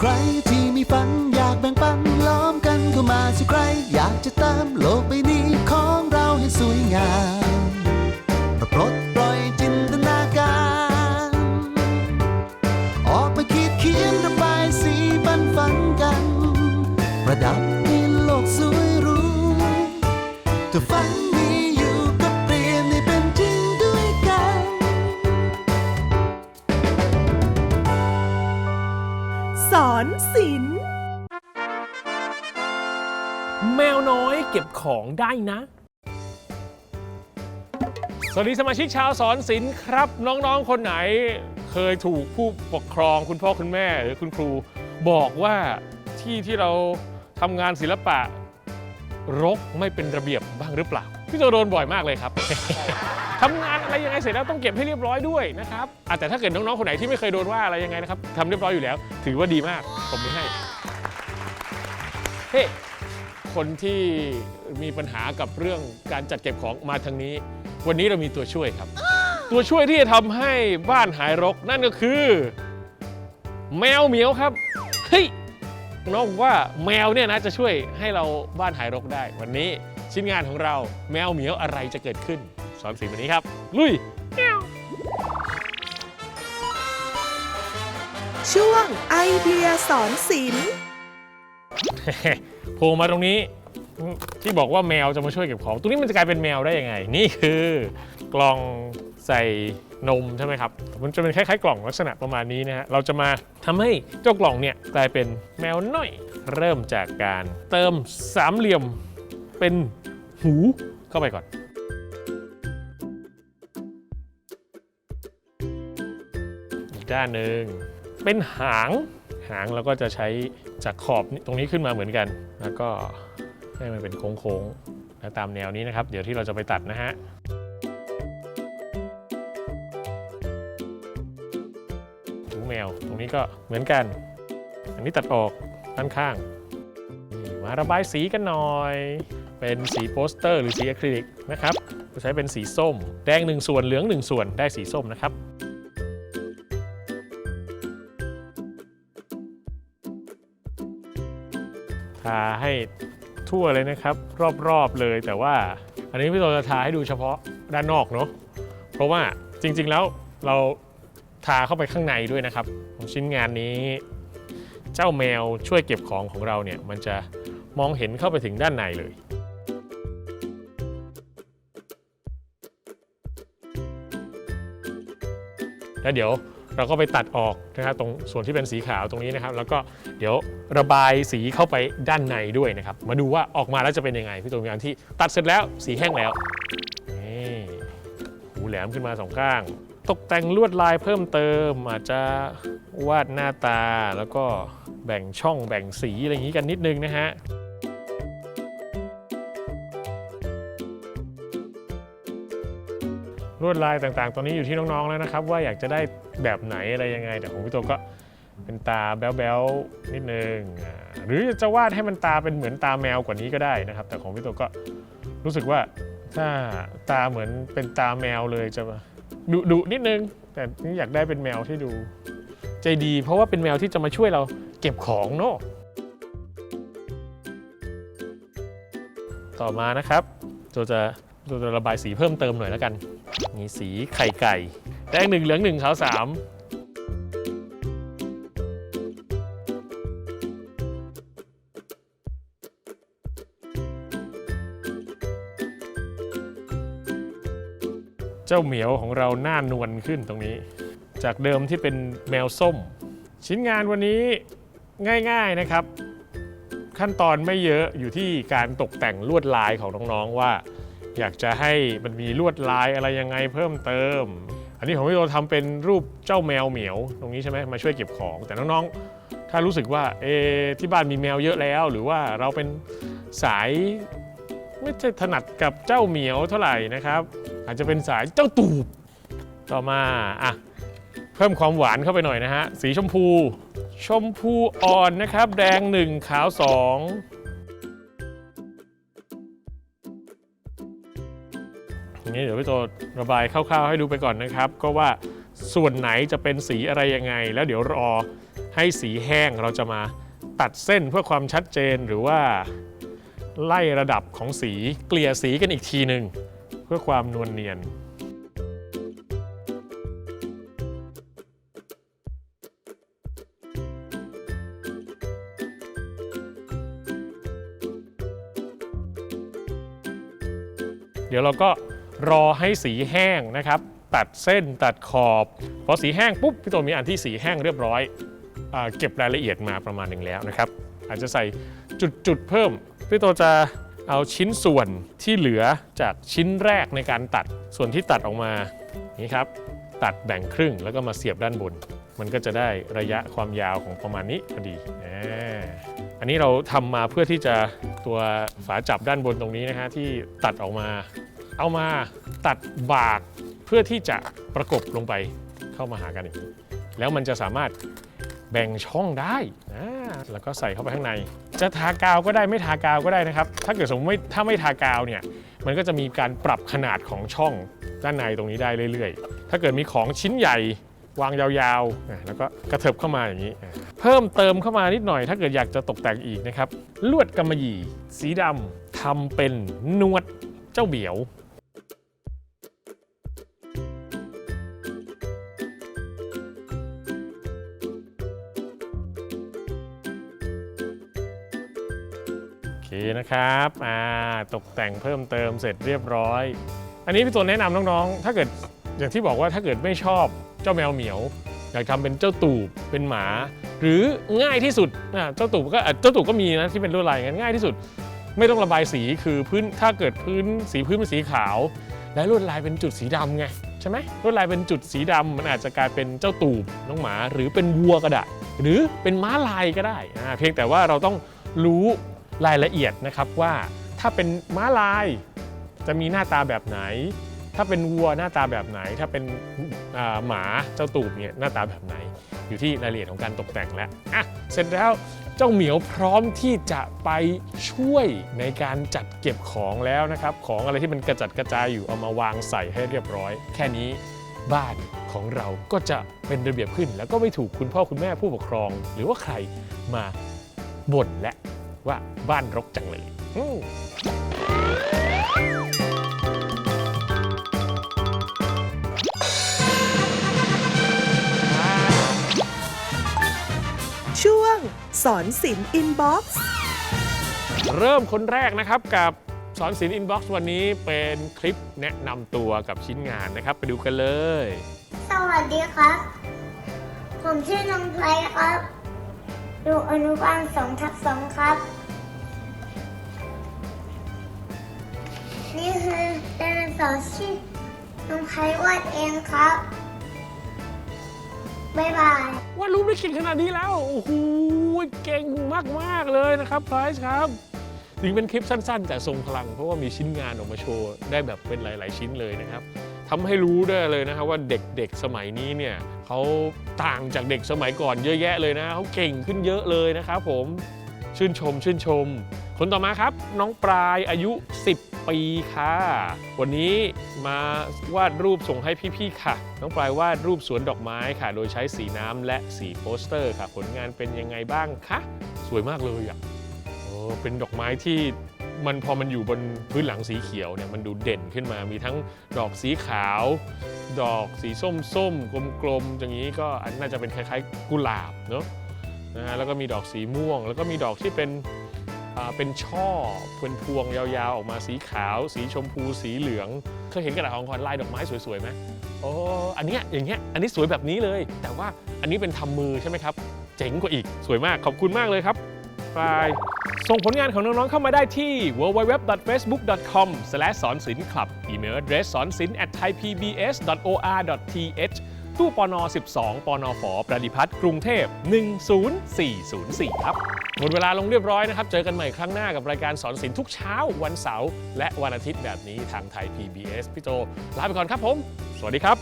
ใครที่มีฝันอยากแบ่งปันล้อมกันเข้ามาสิใคร อยากจะเติมโลกใบนี้ของเราให้สวยงามมาปลดปล่อยจินตนาการ ออกไปคิดเขียนระบายสีบันฝันกัน ประดับให้โลกสวยรู้ถ้าฝัน วน้อยเก็บของได้นะ สวัสดีสมาชิกชาวสอนศิลป์ครับ น้องๆ คนไหนเคยถูกผู้ปกครองคุณพ่อคุณแม่หรือคุณครู บอกว่าที่ที่เราทำงานศิลปะ รกไม่เป็นระเบียบบ้างหรือเปล่า พี่โจโดนบ่อยมากเลยครับ ทำงานอะไรยังไงเสร็จแล้วต้องเก็บให้เรียบร้อยด้วยนะครับอะแต่ถ้าเกิดน้องๆคนไหนที่ไม่เคยโดนว่าอะไรยังไงนะครับทำเรียบร้อยอยู่แล้ว ถือว่าดีมากผมไม่ให้เฮ้ คนที่มีปัญหากับเรื่องการจัดเก็บของมาทางนี้ วันนี้เรามีตัวช่วยครับ ตัวช่วยที่จะทำให้บ้านหายรกนั่นก็คือ แมวเหมียวครับเฮ้ยน้องบอกว่าแมวเนี่ยนะจะช่วยให้เราบ้านหายรกได้ วันนี้ชิ้นงานของเราแมวเหมียวอะไรจะเกิดขึ้น สอนสีวันนี้ครับ ลุย ช่วงไอเดียสอนศิลป์ โผล่มาตรงนี้ที่บอกว่าแมวจะมาช่วยเก็บของ ตรงนี้มันจะกลายเป็นแมวได้ยังไง นี่คือกล่องใส่นมใช่ไหมครับ มันจะเป็นคล้ายๆกล่องลักษณะประมาณนี้นะฮะ เราจะมาทำให้เจ้ากล่องเนี่ยกลายเป็นแมวน้อย เริ่มจากการเติมสามเหลี่ยมเป็นหูเข้าไปก่อน อีกด้านหนึ่งเป็นหาง หางเราก็จะใช้จากขอบตรงนี้ขึ้นมาเหมือนกัน แล้วก็ให้มันเป็นโค้งๆและตามแนวนี้นะครับ เดี๋ยวที่เราจะไปตัดนะฮะหูแมวตรงนี้ก็เหมือนกัน อันนี้ตัดออกด้านข้างมาระบายสีกันหน่อย เป็นสีโปสเตอร์หรือสีอะคริลิกนะครับจะใช้เป็นสีส้ม แดง 1 ส่วนเหลือง 1 ส่วนได้สีส้มนะครับ ทาให้ทั่วเลยนะครับ รอบๆเลยแต่ว่า อันนี้พี่โตจะทาให้ดูเฉพาะด้านนอกเนาะเพราะว่าจริงๆแล้วเราทาเข้าไปข้างในด้วยนะครับ ของชิ้นงานนี้ เจ้าแมวช่วยเก็บของของเราเนี่ยมันจะมองเห็นเข้าไปถึงด้านในเลยแล้วเดี๋ยว เราก็ไปตัดออกนะครับตรงส่วนที่เป็นสีขาวตรงนี้นะครับ แล้วก็เดี๋ยวระบายสีเข้าไปด้านในด้วยนะครับ มาดูว่าออกมาแล้วจะเป็นยังไงพี่ตัวอย่างที่ตัดเสร็จแล้วสีแห้งแล้วนี่หูแหลมขึ้นมาสองข้าง ตกแต่งลวดลายเพิ่มเติมอาจจะวาดหน้าตาแล้วก็แบ่งช่องแบ่งสีอะไรอย่างนี้กันนิดนึงนะฮะ ลวดลายต่างๆ ตอนนี้อยู่ที่น้องๆแล้วนะครับ ว่าอยากจะได้แบบไหนอะไรยังไง แต่ของพี่โตก็เป็นตาแบ๊วๆนิดนึงหรือจะวาดให้มันตาเป็นเหมือนตาแมวกว่านี้ก็ได้นะครับ แต่ของพี่โตก็รู้สึกว่าถ้าตาเหมือนเป็นตาแมวเลยจะดุดุนิดนึง แต่นี่อยากได้เป็นแมวที่ดู ใจดี เพราะว่าเป็นแมวที่จะมาช่วยเราเก็บของเนาะต่อมานะครับโจจะ โจจะระบายสีเพิ่มเติมหน่อยแล้วกันมีสีไข่ไก่แดงหนึ่งเหลืองหนึ่งขาวสามเจ้าเหมียวของเราหน้านวลขึ้นตรงนี้ จากเดิมที่เป็นแมวส้ม ชิ้นงานวันนี้ง่ายๆนะครับ ขั้นตอนไม่เยอะอยู่ที่การตกแต่งลวดลายของน้องๆว่า อยากจะให้มันมีลวดลายอะไรยังไงเพิ่มเติม อันนี้ของพี่โตทำเป็นรูปเจ้าแมวเหมียวตรงนี้ใช่ไหมมาช่วยเก็บของ แต่น้องๆ ถ้ารู้สึกว่าเอที่บ้านมีแมวเยอะแล้ว หรือว่าเราเป็นสายไม่ใช่ถนัดกับเจ้าเหมียวเท่าไหร่นะครับ อาจจะเป็นสายเจ้าตูบต่อมาอะเพิ่มความหวานเข้าไปหน่อยนะฮะสีชมพู ชมพูอ่อนนะครับ แดง 1 ขาว 2 นี้เดี๋ยวพี่โตระบายคร่าวๆให้ดูไปก่อนนะครับ ก็ว่าส่วนไหนจะเป็นสีอะไรยังไง แล้วเดี๋ยวรอให้สีแห้งเราจะมาตัดเส้นเพื่อความชัดเจนหรือว่า ไล่ระดับของสีเกลี่ยสีกันอีกทีหนึ่งเพื่อความนวลเนียนเดี๋ยวเราก็ รอให้สีแห้งนะครับ ตัดเส้นตัดขอบพอสีแห้งปุ๊บพี่โตมีอันที่สีแห้งเรียบร้อยอเก็บรายละเอียดมาประมาณหนึ่งแล้วนะครับ อาจจะใส่จุดๆเพิ่มพี่โตจะเอาชิ้นส่วนที่เหลือจากชิ้นแรกในการตัดส่วนที่ตัดออกมานี่ครับตัดแบ่งครึ่งแล้วก็มาเสียบด้านบน มันก็จะได้ระยะความยาวของประมาณนี้พอดีอันนี้เราทำมาเพื่อที่จะตัวฝาจับด้านบนตรงนี้นะฮะที่ตัดออกมา เอามาตัดบากเพื่อที่จะประกบลงไปเข้ามาหากันอย่างนี้แล้วมันจะสามารถแบ่งช่องได้อ่าแล้วก็ใส่เข้าไปข้างใน จะทากาวก็ได้ไม่ทากาวก็ได้นะครับ ถ้าเกิดสมมติไม่ถ้าไม่ทากาวเนี่ยมันก็จะมีการปรับขนาดของช่องด้านในตรงนี้ได้เรื่อยๆ ถ้าเกิดมีของชิ้นใหญ่วางยาวๆ แล้วก็กระเถิบเข้ามาอย่างนี้ เพิ่มเติมเข้ามานิดหน่อย ถ้าเกิดอยากจะตกแต่งอีกนะครับ ลวดกำมะหยี่ สีดำทำเป็นนวดเจ้าเบียว เคนะครับอ่าตกแต่งเพิ่มเติมเสร็จเรียบร้อย อันนี้พี่ตัวแนะนำน้องๆ ถ้าเกิดอย่างที่บอกว่าถ้าเกิดไม่ชอบเจ้าแมวเหมียว อยากทำเป็นเจ้าตูบเป็นหมา หรือง่ายที่สุดอะเจ้าตูบก็อะเจ้าตูบก็มีนะที่เป็นลวดลายงั้นง่ายที่สุด ไม่ต้องระบายสีคือพื้นถ้าเกิดพื้นสีพื้นเป็นสีขาว และลวดลายเป็นจุดสีดำไงใช่ไหมลวดลายเป็นจุดสีดำมันอาจจะกลายเป็นเจ้าตูบน้องหมา หรือเป็นวัวก็ได้หรือเป็นม้าลายก็ได้อ่าเพียงแต่ว่าเราต้องรู้ รายละเอียดนะครับว่าถ้าเป็นม้าลายจะมีหน้าตาแบบไหน ถ้าเป็นวัวหน้าตาแบบไหน ถ้าเป็นหมาเจ้าตูบเนี่ยหน้าตาแบบไหน อยู่ที่รายละเอียดของการตกแต่งแล้วอะเสร็จแล้วเจ้าเหมียวพร้อมที่จะไปช่วยในการจัดเก็บของแล้วนะครับ ของอะไรที่มันกระจัดกระจายอยู่เอามาวางใส่ให้เรียบร้อย แค่นี้บ้านของเราก็จะเป็นระเบียบขึ้น แล้วก็ไม่ถูกคุณพ่อคุณแม่ผู้ปกครอง หรือว่าใครมาบ่นและ ว่าบ้านรกจังเลยอืมช่วงสอนศิลป์อินบ็อกซ์ เริ่มคนแรกนะครับกับสอนศิลป์อินบ็อกซ์วันนี้เป็นคลิปแนะนำตัวกับชิ้นงานนะครับ ไปดูกันเลย สวัสดีครับ ผมชื่อน้องไพรครับอยู่อนุบาลสองทับสองครับ เป็นสอนที่น้องไพรวาดเองครับ บ๊ายบายวาดรูปได้เก่งขนาดนี้แล้ว โอ้โห เก่งมาก ๆ เลยนะครับไพรส์ครับถึงเป็นคลิปสั้น ๆ แต่ทรงพลัง เพราะว่ามีชิ้นงานออกมาโชว์ ได้แบบเป็นหลาย ๆ ชิ้นเลยนะครับทำให้รู้ได้เลยนะครับว่าเด็ก ๆ สมัยนี้เนี่ยเขาต่างจากเด็กสมัยก่อนเยอะแยะเลยนะเขาเก่งขึ้นเยอะเลยนะครับผมชื่นชมชื่นชม คนต่อมาครับน้องปลายอายุ 10 ปีค่ะ วันนี้มาวาดรูปส่งให้พี่ๆค่ะ น้องปลายวาดรูปสวนดอกไม้ค่ะ โดยใช้สีน้ำและสีโปสเตอร์ค่ะ ผลงานเป็นยังไงบ้างคะสวยมากเลยอะโอ้เป็นดอกไม้ที่มันพอมันอยู่บนพื้นหลังสีเขียวเนี่ยมันดูเด่นขึ้นมา มีทั้งดอกสีขาว ดอกสีส้มส้มกลมๆอย่างนี้ก็อันน่าจะเป็นคล้ายๆกุหลาบเนาะนะฮะแล้วก็มีดอกสีม่วง แล้วก็มีดอกที่เป็น เป็นช่อเป็นพวงยาวๆ ออกมาสีขาว สีชมพูสีเหลือง เคยเห็นกระดาษของขวัญลายดอกไม้สวยๆไหมโอ้อันเนี้ยอย่างเงี้ยอันนี้สวยแบบนี้เลย แต่ว่าอันนี้เป็นทำมือใช่ไหมครับ เจ๋งกว่าอีกสวยมากขอบคุณมากเลยครับปลายส่งผลงานของน้อง ๆ เข้ามาได้ที่ www.facebook.com สอนศิลป์คลับอีเมล address สอนศิลป์ at thaipbs.or.th ตู้ปน12 ปนฝ ประดิพัฒน์กรุงเทพ 10404 ครับ หมดเวลาลงเรียบร้อยนะครับ เจอกันใหม่ครั้งหน้ากับรายการสอนศิลป์ทุกเช้าวันเสาร์และวันอาทิตย์แบบนี้ทางไทย PBS พี่โจลาไปก่อนครับผม สวัสดีครับ